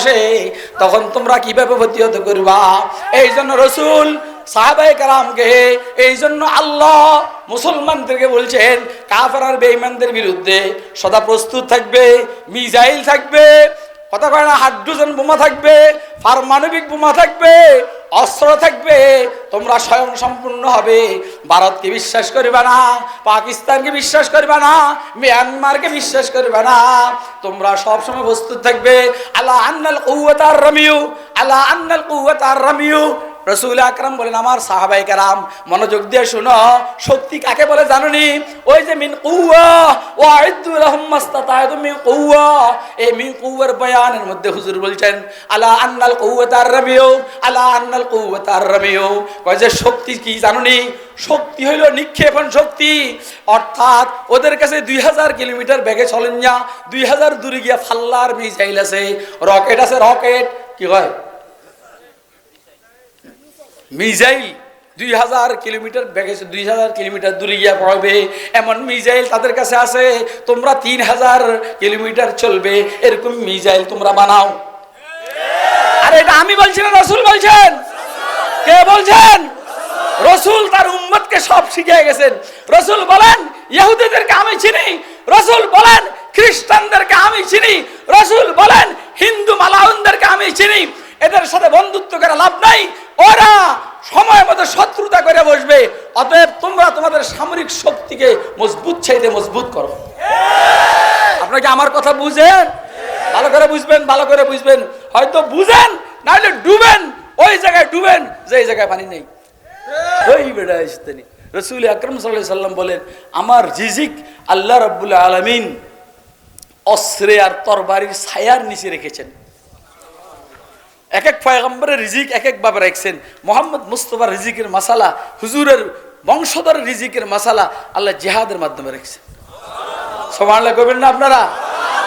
বসে, তখন তোমরা কীভাবে প্রতিহত করবা? এই জন্য রসুল সাহাবাই কালামকে এই জন্য আল্লাহ বলছেন আর বিরুদ্ধে সদা প্রস্তুত থাকবে, মিজাইল থাকবে কথা কয় না হাইড্রোজেন বোমা থাকবে, পারমাণবিক বোমা থাকবে, অস্ত্র থাকবে, তোমরা স্বয়ং সম্পূর্ণ হবে। ভারতকে বিশ্বাস করবে না, পাকিস্তানকে বিশ্বাস করবে না, মিয়ানমারকে বিশ্বাস করবে না। তোমরা সবসময় প্রস্তুত থাকবে আল্লাহ আন্নাল কৌয়াতার রমিউ আল্লাহ আন্নাল কৌয়াতার রমিউ। রসুল আকরাম বলেন, আমার সাহাবাই কারাম, মনোযোগ দিয়ে শুনো। শক্তি কাকে বলে জানুনি? ওই যে মিন শক্তি কি শক্তি হইল শক্তি অর্থাৎ ওদের কাছে দুই হাজার কিলোমিটার ব্যাগে চলেন দুই হাজার দূরে গিয়া ফাল্লার মিসাইল আছে। রকেট আছে, রকেট। কি হয়? মিসাইল দুই হাজার কিলোমিটার ব্যাগেছে দুই হাজার কিলোমিটার দূরে গিয়া পড়বে। এমন মিজাইল তাদের কাছে আছে, তোমরা তিন হাজার কিলোমিটার চলবে, এরকম মিজাইল তোমরা বানাও। আরে এটা আমি বলছি না, রসুল বলছেন? কে বলছেন? রসুল তার উম্মতকে সব শিখিয়ে গেছেন। রসুল বলেন, ইহুদিদেরকে আমি চিনি। রসুল বলেন, খ্রিস্টানদেরকে আমি চিনি। রসুল বলেন, হিন্দু মালাউনদেরকে আমি চিনি। এদের সাথে বন্ধুত্ব করে লাভ নাই। ওরা সময় মতো শত্রুতা করে বসবে, অতএব তোমরা তোমাদের সামরিক শক্তিকে মজবুত চাইতে মজবুত করো। আপনাকে আমার কথা বুঝেন? ভালো করে বুঝবেন, ভালো করে বুঝবেন। হয়তো বুঝেন, নাহলে ডুবেন, ওই জায়গায় ডুবেন, যে এই জায়গায় পানি নেই। ওই বেড়া ইস্তানি রসুল আকরম সাল্লাহ সাল্লাম বলেন, আমার রিজিক আল্লাহ রব্বুল আলমিন অস্ত্রে আর তরবারির ছায়ার নিচে রেখেছেন। এক এক পয়গম্বরের রিজিক এক এক ভাবে রাখছেন। মোহাম্মদ মুস্তফার রিজিকের মাসালা, হুজুরের বংশধর রিজিকের মাসালা আল্লাহ জেহাদের মাধ্যমে রেখেছেন। সমানলা করবেন না আপনারা?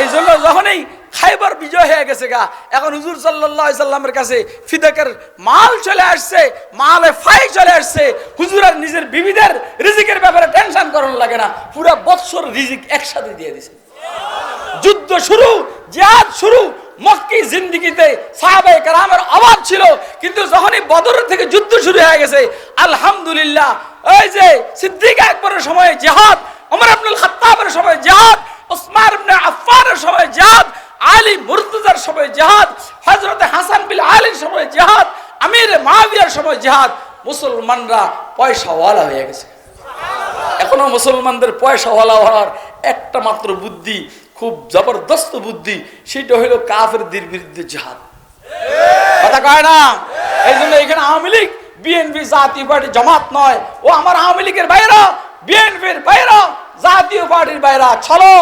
এই জন্য যখনই খাইবার বিজয় হয়ে গেছে গা, এখন হুজুর সাল্লাহ সাল্লামের কাছে ফিদাকের মাল চলে আসছে, মালে ফাই চলে আসছে, হুজুর আর নিজের বিবিদের রিজিকের ব্যাপারে টেনশন করার লাগে না। পুরা বৎসর রিজিক একসাথে দিয়ে দিছে। যুদ্ধ শুরু জিহাদ শুরু মক্কি জিন্দিগিতে সাহাবায়ে কেরামের অভাব ছিল। কিন্তু যখনই বদর থেকে যুদ্ধ শুরু হয়ে গেছে, আলহামদুলিল্লাহ ওই যে সিদ্দিক আকবরের সময় জিহাদ, ওমর আব্দুল খাত্তাবের সময় জিহাদ, ওসমান ইবনে আফফানের সময় জিহাদ, আলী মুর্তজার সময় জিহাদ, হযরত হাসান বিল আলীর সময় জিহাদ, আমির মাবিয়ার সময় জিহাদ, মুসলমানরা পয়সাওয়ালা হয়ে গেছে। এখনও মুসলমানদের পয়সাওয়ালা হওয়ার একটা মাত্র বুদ্ধি খুব জবরদস্ত বুদ্ধি, সেটা হইল কাফেরদের বিরুদ্ধে জিহাদ। কথা কয় না? এই জন্য এখানে আওয়ামী লীগ, বিএনপি জাতীয় পার্টি জমাত নয়। ও আমার আওয়ামী লীগের বাইরা, বিএনপির বাইরা, জাতীয় পার্টির বাইরা। চলো,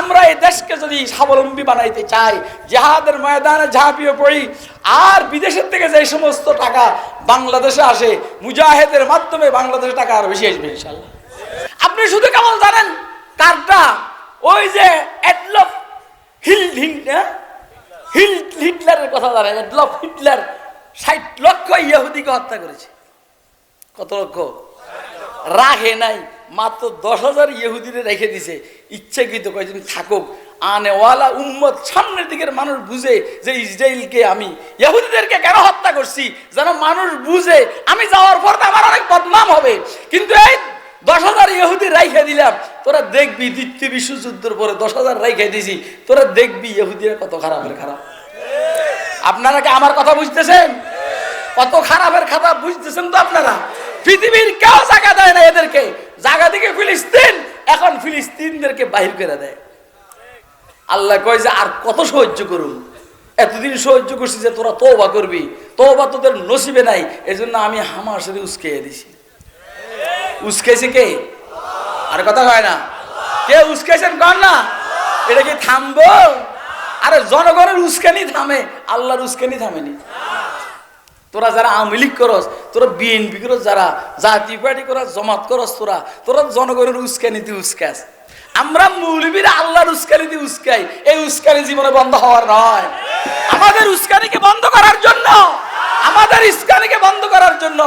আমরা এই দেশকে যদি স্বাবলম্বী বানাইতে চাই, জেহাদের ময়দানে ঝাঁপিয়ে পড়ি, আর বিদেশের থেকে যে সমস্ত টাকা বাংলাদেশে আসে, মুজাহেদের মাধ্যমে বাংলাদেশে টাকা আরও বেশি আসবে ইনশাল্লাহ। আপনি শুধু কেমন জানেন, কারটা ওই যে এডলফ হিল হিল হিটলারের কথা জানেন এডলফ হিটলার ষাট লক্ষ ইহুদিকে হত্যা করেছে। কত লক্ষ? রাখে নাই, মাত্র দশ হাজার ইহুদিরে রেখে দিছে। ইচ্ছাকৃত কয়েকদিন থাকুক আনেওয়ালা উম্মত সামনের দিকের মানুষ বুঝে যে ইসরায়েলকে আমি, ইহুদিদেরকে কেন হত্যা করছি? যেন মানুষ বুঝে, আমি যাওয়ার পর তো আমার অনেক বদনাম হবে। কিন্তু এই দশ হাজার ইহুদি রাইখে দিলাম তোরা দেখবি দ্বিতীয় বিশ্বযুদ্ধের পরে দশ হাজার রাইখে দিছি তোরা দেখবি ইহুদিরা কত খারাপের খারাপ। আপনারা কি আমার কথা বুঝতেছেন? কত খারাপের খারাপ বুঝতেছেন তো আপনারা? পৃথিবীর কেউ জায়গা দেয় না এদেরকে। জায়গা থেকে ফিলিস্তিন, এখন ফিলিস্তিনদেরকে বাহির করে দেয়। আল্লাহ কয় যে, আর কত সহ্য করুন এতদিন সহ্য করছি যে, তোরা তৌবা করবি। তৌবা তোদের নসিবে নাই। এজন্য আমি হামাসের উস্কে দিছি। উস্কেছে কে? আর কথা হয় না। কে উস্কেছেন কর না? এটা কি থামবো? আরে জনগণের উস্কানি থামে, আল্লাহর উস্কানি থামেনি। তোরা যারা আওয়ামী লীগ করস, তোরা বিএনপি করস, যারা জাতীয় পার্টি করস, জমাত করস তোরা তোরা জনগণের উস্কানিতে উস্কাস আমরা মৌলবীরা আল্লাহর উস্কানিতে উস্কাই। এই উস্কানি জীবনে বন্ধ হওয়ার নয়। আমাদের উস্কানিকে বন্ধ করার জন্য, আমাদের ইস্কানিকে বন্ধ করার জন্য,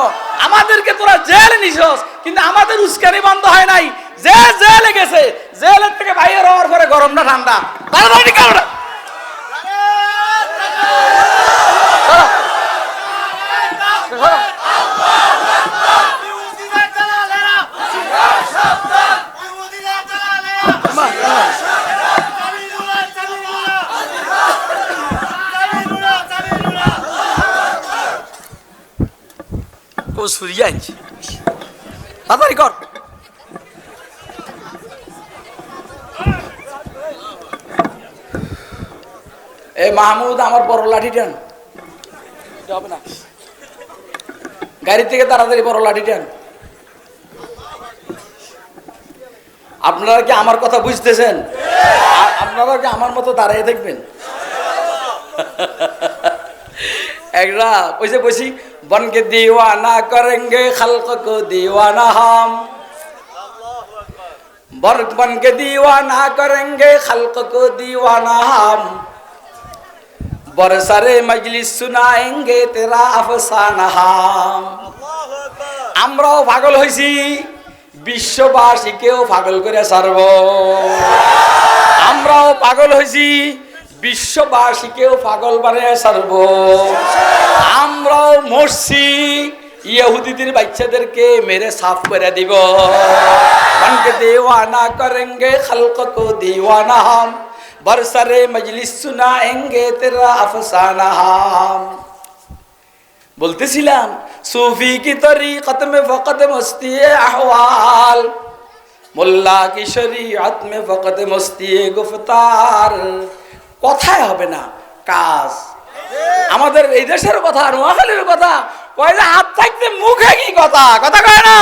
আমাদেরকে তোরা জেল নিছস, কিন্তু আমাদের উস্কানি বন্ধ হয় নাই। যে জেলে গেছে জেলের থেকে বাইরে হওয়ার পরে গরম না ঠান্ডা? তাড়াতাড়ি কারণ কসুরিয়াঞ্জ তাড়াতাড়ি কর। এই মাহমুদ, আমার বড় লাঠি টান। গাড়ির থেকে তাড়াতাড়ি বড় লাঠি টান। আপনারা কি আমার কথা বুঝতেছেন? আপনারা কি আমার মতো দাঁড়িয়ে দেখবেন? একটা বসে বসি বনকে দিওয়ানা করেঙ্গে খালক দিওয়ানা হাম। বনকে দিওয়ানা করেঙ্গে খালক দিওয়ানা হাম। বরসারে মজলিস শুনায়েঙ্গে তেরা আফসানাহা। আমরাও পাগল হয়েছি বিশ্ববাসীকেও পাগল করে সারব আমরাও পাগল হয়েছি বিশ্ববাসীকেও পাগল বানিয়ে সারব আমরাও মরছি, ইহুদিদের বাচ্চাদেরকে মেরে সাফ করে দিব। দেওয়ানা করেন দিওয়ানা বরসরে মজলিস সুনায়েঙ্গে তেরা আফসানা বলতেছিলাম, সুফি কি তরি কতমে ফকত মস্তি আহওয়াল? মোল্লা কিশোরী আত্মে ফকত মস্তি গুফতার? কথাই হবে না, কাজ। আমাদের এই দেশের কথা, নোয়াখালীর কথা, কয় হাত থাকতে মুখে কি কথা? কথা কয় না?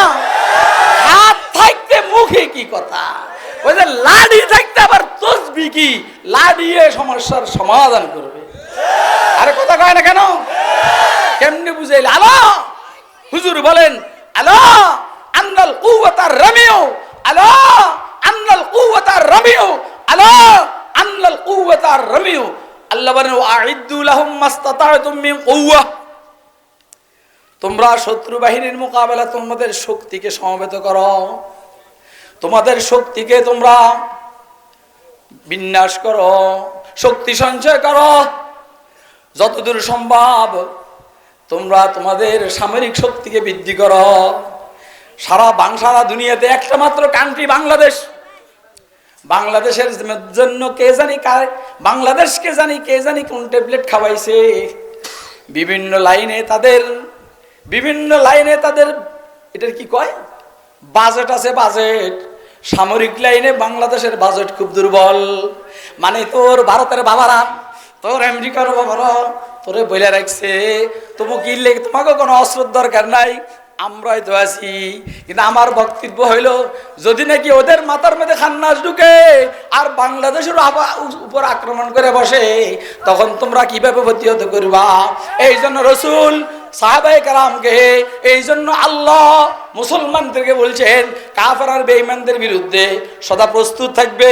হাত থাকতে মুখে কি কথা? ওই লাড়ি থাকতে আবার তসবি কি? লাডিয়ে সমস্যার সমাধান করবে। আরে কথা কয় না কেন? কেমনি বুঝাইলে? আলো! হুজুর বলেন, আলো! আন্নাল কুওয়াতার রামিও আলো! আন্নাল কুওয়াতার রামিও আলো! আন্নাল কুওয়াতার রামিও আল্লাহ বলেন ওয়াইদু লাহুম মাস্তাতাতুম মিন কুওয়া। তোমরা শত্রু বাহিনীর মোকাবেলা তোমাদের শক্তিকে সমবেত করো। তোমাদের শক্তিকে তোমরা বিন্যাস করো, শক্তি সঞ্চয় করো। যতদূর সম্ভব তোমরা তোমাদের সামরিক শক্তিকে বৃদ্ধি করো। সারা বাং সারা দুনিয়াতে একটা মাত্র কান্ট্রি বাংলাদেশ। বাংলাদেশের জন্য কে জানি কার বাংলাদেশকে জানি কে জানি কোন ট্যাবলেট খাওয়াইছে। বিভিন্ন লাইনে তাদের বিভিন্ন লাইনে তাদের এটার কি কয়? বাজেট আছে, বাজেট। সামরিক লাইনে বাংলাদেশের বাজেট খুব দুর্বল। মানে তোর ভারতের বাবারা, তোর আমেরিকার বাবারা, তোরে বলে রাখছে তবু কি লেগে তোমাকে কোনো অস্ত্রের দরকার নাই, আমরাই তো আছি। কিন্তু আমার বক্তব্য হইল, যদি নাকি ওদের মাথার মধ্যে খান্নাস ঢুকে আর বাংলাদেশের উপর আক্রমণ করে বসে, তখন তোমরা কীভাবে প্রতিহত করবা? এই জন্য রসুল সাহাবাই কালামকে এই জন্য আল্লাহ মুসলমানদেরকে বলছেন, কাফার আর বেঈমানদের বিরুদ্ধে সদা প্রস্তুত থাকবে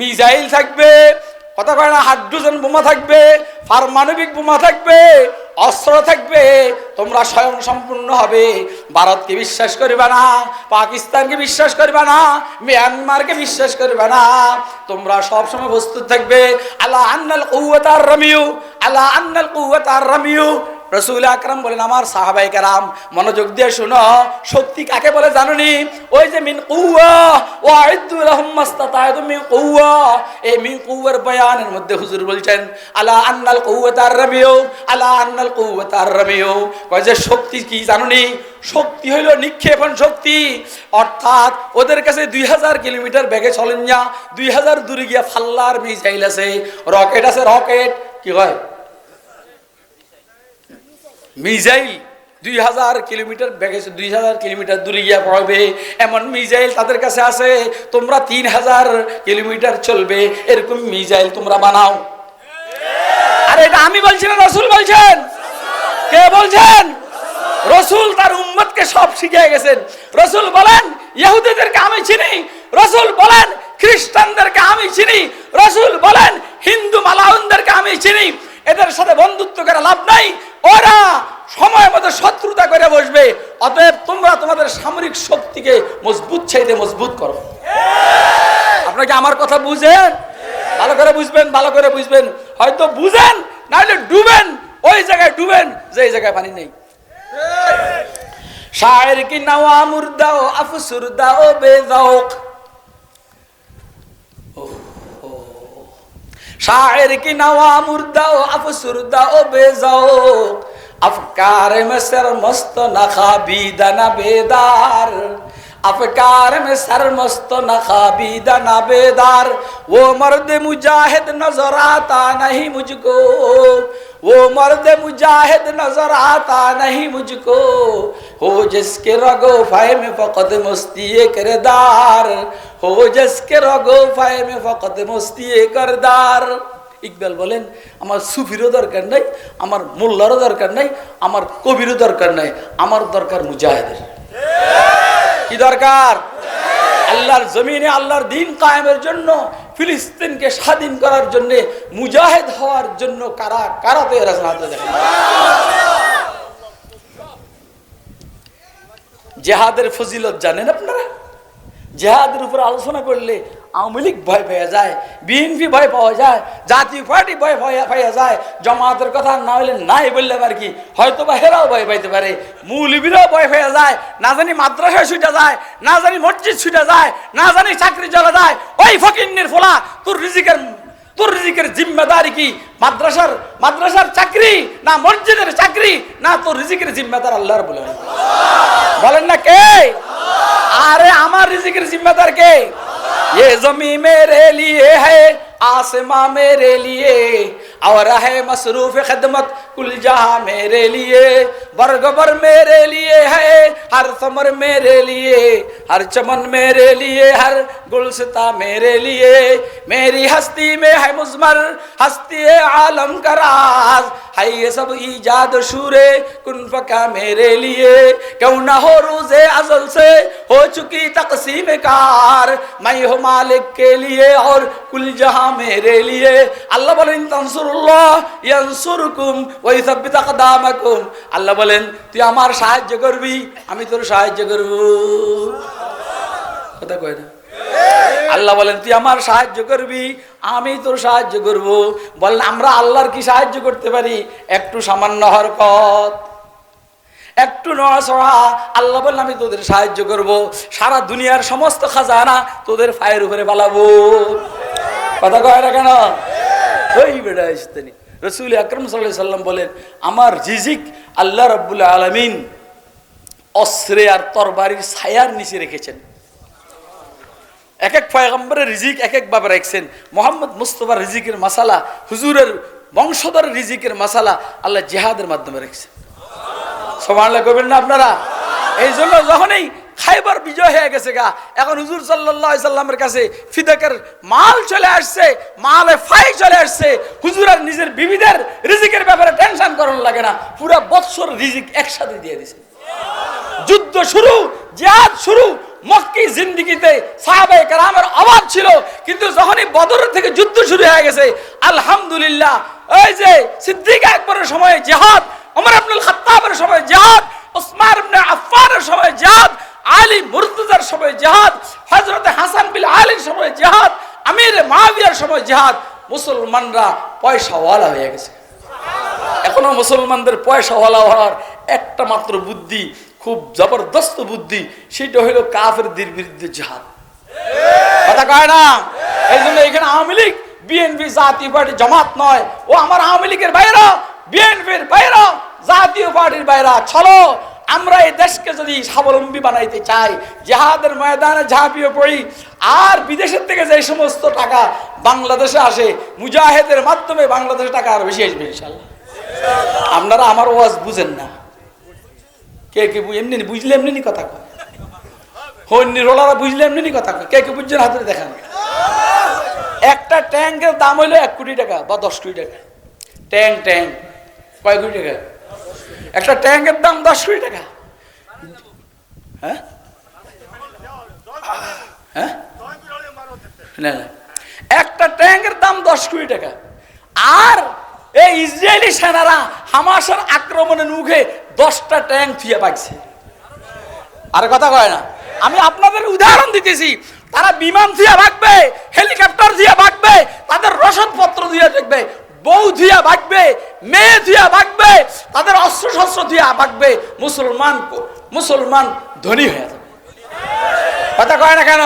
মিজাইল থাকবে, কথা কয় না, হাইড্রোজেন বোমা থাকবে, পারমাণবিক বোমা থাকবে, অস্ত্র থাকবে, তোমরা স্বয়ং সম্পূর্ণ হবে। ভারতকে বিশ্বাস করবে না, পাকিস্তানকে বিশ্বাস করবে না, মিয়ানমারকে বিশ্বাস করবে না, তোমরা সবসময় প্রস্তুত থাকবে। আল্লাহ আন্নাল কৌয়াতার রমিউ আল্লাহ আন্নাল কৌয়াতার রমিউ রসুল আকরাম বলেন, আমার সাহাবাই কারাম, মনোযোগ দিয়ে শুনো। শক্তি কাকে বলে জানুনি? ওই যে মিন কুয়া ও আইদুল আহম্মাস্তাতায়তু মিন কুয়া এই মিন কুয়ার বয়ানের মধ্যে হুজুর বলছেন, আলা আন্নাল কুওয়াতার রামিও আলা আন্নাল কুওয়াতার রামিও কয় যে শক্তি কি জানুনি? শক্তি হইল নিক্ষেপণ শক্তি অর্থাৎ ওদের কাছে দুই হাজার কিলোমিটার ব্যাগে চলেন না, দুই হাজার দূরে গিয়া ফাল্লার মিসাইল আছে। রকেট আছে, রকেট। কি হয় মিসাইল দুই হাজার কিলোমিটার ব্যাগেছে দুই হাজার কিলোমিটার দূরে গিয়া পড়বে। এমন মিজাইল তাদের কাছে আছে, তোমরা তিন হাজার কিলোমিটার চলবে, এরকম মিজাইল তোমরা বানাও। আরে এটা আমি বলছি না, রসুল বলছেন? কে বলছেন? রসুল তার উম্মতকে সব শিখিয়ে গেছেন। রসুল বলেন, ইহুদিদেরকে আমি চিনি। রসুল বলেন, খ্রিস্টানদেরকে আমি চিনি। রসুল বলেন, হিন্দু মালাউনদেরকে আমি চিনি। এদের সাথে বন্ধুত্ব করে লাভ নাই। ওরা সময় মতো শত্রুতা করে বসবে। অতএব তোমরা তোমাদের সামরিক শক্তিকে মজবুত চাইতে মজবুত করো। আপনারা কি আমার কথা বুঝেন? ভালো করে বুঝবেন ভালো করে বুঝবেন। হয়তো বুঝেন নাহলে ডুবেন। ওই জায়গায় ডুবেন যে জায়গায় পানি নেই। শায়ের কি নাওয়া মুর্দাও আফসুর দাও বেজাওক। शायर की नवा मुर्दाओ अफसुरदाओ बेजाओ अफकार में सर मस्त नखा बीदना बेदार अफकार में सर मस्त नखा बीदना बेदार वो मर्द मुजाहिद नजर आता नहीं मुझको वो मर्द मुजाहिद नजर आता नहीं मुझको हो जिसके रगो फाय में फकत मस्ती करदार हो जिसके रगो फाय में फकत मस्ती करदार ইকবাল বলেন আমার সুফিরও দরকার নাই আমার মোল্লারও দরকার নাই আমার কবিরও দরকার নাই আমার দরকার মুজাহিদের কি দরকার আল্লাহর জমিনে আল্লাহর দিন কায়েমের জন্য, ফিলিস্তিনকে স্বাধীন করার জন্য মুজাহিদ হওয়ার জন্য কারা কারা তো এরা জেহাদের ফজিলত জানেন আপনারা? জেহাদের উপর আলোচনা করলে আওয়ামী লীগ ভয় পেয়ে যায়, বিএনপি ভয় পাওয়া যায়, জাতীয় পার্টি ভয় পাইয়া যায়, জমাতের কথা না হলে নাই বললে আর কি? হয়তো বা হেরাও ভয় পাইতে পারে। মৌলবীরাও ভয় পেয়ে যায়, না জানি মাদ্রাসায় ছুটে যায়, না জানি মসজিদ ছুটে যায়, না জানি চাকরি চলে যায়, ওই ফকিন্নির ফোলা, তোর রিজিকের তোর রিজিকের জিম্মেদারি কি? মাদ্রাসার মাদ্রাসার চাকরি না মসজিদের চাকরি না তোর রিজিকের জিম্মেদার আল্লাহর বলেন বলেন না কে अरे हमार रिजिक जिम्मेदार के ये जमी मेरे लिए है आसमां मेरे लिए اور ہے مصروف خدمت کل جہاں میرے لیے برگبر میرے لیے ہے، ہر ثمر میرے لیے، ہر چمن میرے لیے، ہر گلستا میرے لیے۔ میری ہستی میں ہے مزمر، ہستی عالم کا راز۔ ہے یہ سب ایجاد شور کن پکا میرے لیے۔ کیوں نہ ہو روز ازل سے ہو چکی تقسیم کار۔ میں ہوں مالک کے لیے اور کل جہاں میرے لیے۔ اللہ بلند تنصر আল্লাহ বলেন, তুই আমার সাহায্য করবি, আমি তোর সাহায্য করব। কথা কয় না? আল্লাহ বলেন, তুই আমার সাহায্য করবি, আমি তোর সাহায্য করব। বলেন, আমরা আল্লাহর কি সাহায্য করতে পারি? একটু সামান্য হরকত। একটু নড়াচড়া। আল্লাহ বলেন, আমি তোদের সাহায্য করব। সারা দুনিয়ার সমস্ত খাজানা তোদের ফায়ের উপরে পালাবো কথা কয় না কেন? ওই বেড়া ইস্তানি। রসুল আকরম সাল্লাহ সাল্লাম বলেন, আমার রিজিক আল্লাহ রব্বুল আলমিন অস্ত্রে আর তরবারির ছায়ার নিচে রেখেছেন। এক এক পয়গম্বরের রিজিক এক এক রাখছেন। মোহাম্মদ মুস্তফার রিজিকের মাসালা, হুজুরের বংশধর রিজিকের মাসালা আল্লাহ জেহাদের মাধ্যমে রেখেছেন। সমানলা করবেন না আপনারা? এই জন্য যখনই খাইবার বিজয় হয়ে গেছে গা। এখন হুজুর সাল্লাহ সাল্লামের কাছে ফিদাকের মাল চলে আসছে, মালে ফাই চলে আসছে। হুজুর আর নিজের বিবিদের রিজিকের ব্যাপারে টেনশন করার লাগে না। পুরা বৎসর রিজিক একসাথে দিয়ে দিছে। যুদ্ধ শুরু, জিহাদ শুরু, মক্কি জিন্দিগিতে সাহাবায়ে কেরামের অভাব ছিল। কিন্তু যখনই বদর থেকে যুদ্ধ শুরু হয়ে গেছে, আলহামদুলিল্লাহ ওই যে সিদ্দিক আকবরের সময় জেহাদ, ওমর আব্দুল খাত্তাবের সময় জিহাদ, ওসমান ইবনে আফফানের সময় জিহাদ আলী মুর্তজার সময় জেহাদ, হযরত হাসান বিল আলীর সময় জিহাদ, আমির মাবিয়ার সময় জিহাদ, মুসলমানরা পয়সাওয়ালা হয়ে গেছে। এখনও মুসলমানদের পয়সাওয়ালা হওয়ার একটা মাত্র বুদ্ধি, খুব জবরদস্ত বুদ্ধি, সেটা হইল কাফেরদের বিরুদ্ধে জেহাদ। কথা কয় না? এই জন্য এখানে আওয়ামী লীগ বিএনপি জাতীয় পার্টি জামাত নয়। ও আমার আওয়ামী লীগের বাইরা বিএনপির বাইরা, জাতীয় পার্টির বাইরা। চলো আমরা এই দেশকে যদি স্বাবলম্বী বানাইতে চাই, জেহাদের ময়দানে ঝাঁপিয়ে পড়ি, আর বিদেশের থেকে যে সমস্ত টাকা বাংলাদেশে আসে, মুজাহেদের মাধ্যমে বাংলাদেশে টাকা আরও বেশি আসবে ইনশাল্লাহ আপনারা আমার ওয়াজ বুঝেন না। কে কে এমনি বুঝলে এমনি কথা কয়? রোলারা বুঝলে এমনি কথা কয়? কে কে বুঝছেন হাতে দেখান। একটা ট্যাঙ্কের দাম হইল এক কোটি টাকা বা দশ কোটি টাকা। ট্যাঙ্ক ট্যাঙ্ক কয় কোটি টাকা? একটা ট্যাঙ্কের দাম দশ কোটি টাকা। হ্যাঁ? হ্যাঁ? একটা ট্যাঙ্কের দাম দশ কোটি টাকা। আর এই ইসরায়েলি সেনারা হামাসের আক্রমণের মুখে দশটা ট্যাঙ্ক ফিয়ে পাইছে। আর কথা কয় না। আমি আপনাদের উদাহরণ দিতেছি। তারা বিমান দিয়ে ভাগবে, হেলিকপ্টার দিয়ে ভাগবে, তাদের রসদপত্র দিয়ে দেখবে। বউ ধুয়া বাঁকবে মেয়ে ধুয়া ভাগবে, তাদের অস্ত্র শস্ত্র ধুয়া বাঁকবে মুসলমান মুসলমান ধনী হয়ে যাবে। কথা কয় না কেন?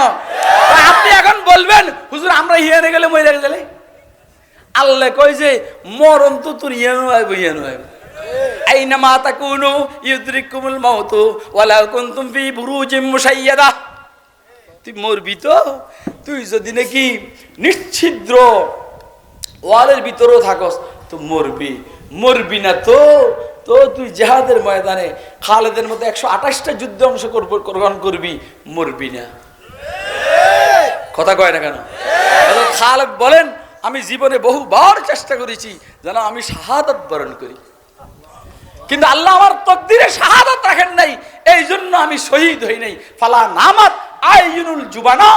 আপনি এখন বলবেন, হুজুর, আমরা হিয়ানে গেলে মরে গেলে? আল্লাহ কই যে, মরণ তো তোর ইয়ানো আইব ইয়ানো আইব। আইনামা তাকুনু ইউদ্রিকুমুল মাউতু ওয়ালাউ কুনতুম ফি বুরুজিম মুশাইয়াদা তুই মরবি তো? তুই যদি নাকি নিশ্ছিদ্র ওয়ালের ভিতরেও থাকস, তো মরবি মরবি না তো তো তুই জেহাদের ময়দানে খালেদের মধ্যে একশো আঠাশটা যুদ্ধে অংশ গ্রহণ করবি, মরবি না। কথা কয় না কেন? খালেদ বলেন, আমি জীবনে বহুবার চেষ্টা করেছি যেন আমি শাহাদত বরণ করি। কিন্তু আল্লাহ আমার তকদিরে শাহাদত রাখেন নাই এই জন্য আমি শহীদ হই নাই। ফালা নামাত আইনুল জুবানা।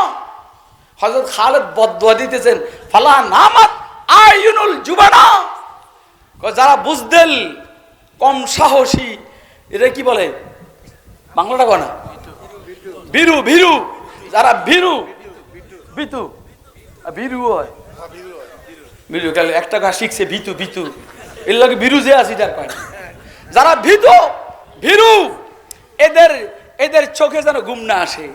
হযরত খালেদ বদুয়া দিতেছেন, ফালা নামাত আইনুল জুবানা। যারা বুঝদেল, কম সাহসী এটা কি বলে? বাংলাটা কয় না? বীরু ভীরু, যারা ভিরু বিতু ভীরু হয়। বিরু কালে একটা গাছ শিখছে, ভিতু ভিতু। এর লাগে বিরু যে আছি তার কয় যারা ভীতু, ভীরু, এদের এদের চোখে যেন ঘুম না আসে।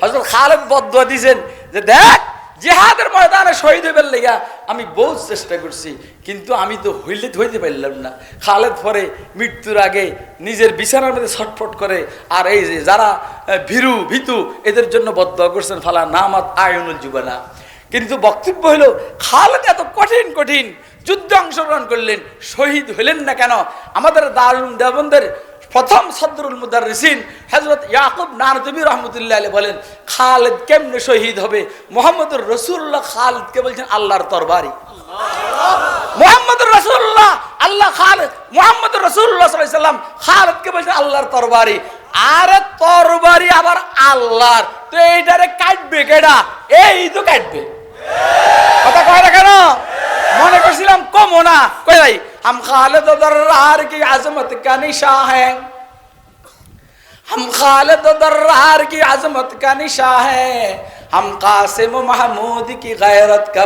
হজরত খালেদ বদুয়া দিয়েছেন যে দেখ জেহাদের ময়দানে শহীদ হইবার লেগা আমি বহুত চেষ্টা করছি, কিন্তু আমি তো হইলে হইতে পারলাম না। খালেদ পরে মৃত্যুর আগে নিজের বিছানার মধ্যে ছটফট করে, আর এই যে যারা ভীরু, ভীতু, এদের জন্য বদ্ধ করছেন, ফালা নামাত আয়নুল যুবানা কিন্তু বক্তব্য হলো, খালেদ এত কঠিন কঠিন যুদ্ধে অংশগ্রহণ করলেন, শহীদ হলেন না কেন? আমাদের দারুণ দেবন্দের প্রথম সদরুল মুদারিসিন হজরত ইয়াকুব নানতবী রহমতুল্লাহ বলেন, খালেদ কেমনে শহীদ হবে? মোহাম্মদুর রসুল্লাহ খালেদকে বলছেন, আল্লাহর তরবারি মোহাম্মদুর রসুল্লাহ আল্লাহ খালেদ। মোহাম্মদ রসুল্লাহ বলছেন, আল্লাহর তরবারি আরে তরবারি আল্লাহর। এইটারে কাটবে এই তো কাটবে। কথা কয় না কেন? মনে করছিলাম কমো না। কই ভাই? ہم خالد درار کی عظمت کا نشاں ہے۔ ہم خالد درار کی عظمت کا نشاں ہے۔ ہم قاسم محمود کی غیرت کا